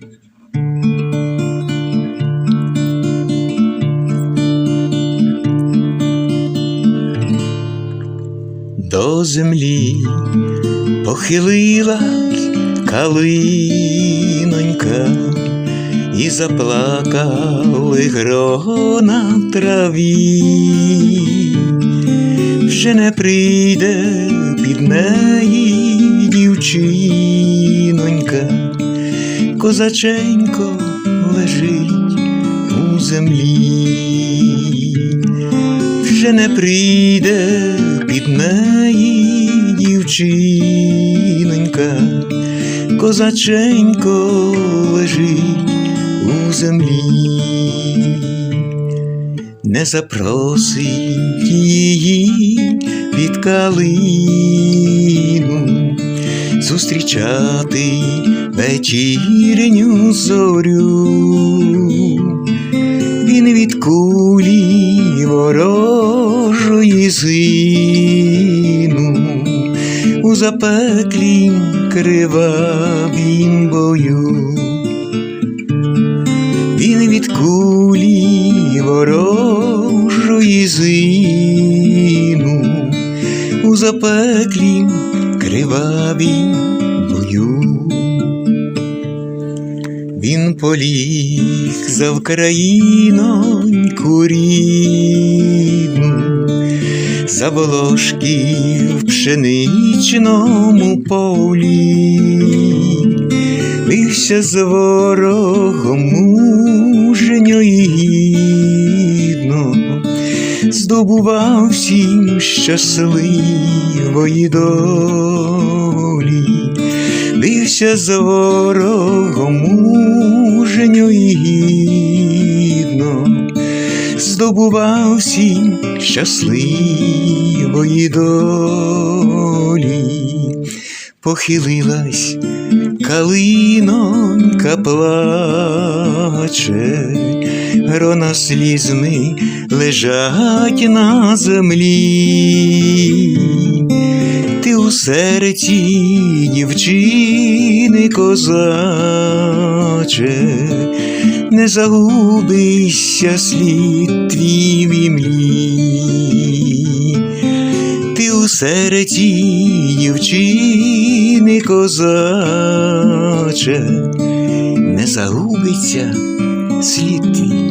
До землі похилилась калинонька, і заплакали грона в траві, вже не прийде під неї дівчинонька, козаченько лежить у землі, вже не прийде під неї дівчинонька, козаченько лежить у землі, не запросить її під калину зустрічати вечірню зорю. Він від кулі ворожої зину у запеклім кривавім бою. Він від кулі ворожої зину у запеклім кривавім Поліг за Вкраїноньку рідну, за волошки в пшеничному полі, бився з ворогом мужньо і гідно, здобував всім щасливої долі. Бився з ворогом здобував всім щасливої долі, похилилась калинонька плаче, грона слізми лежать на землі. Ти у серці дівчини козаче, не загубися слід твій в імлі. Ти у серці дівчини козаче, не загубиться слід твій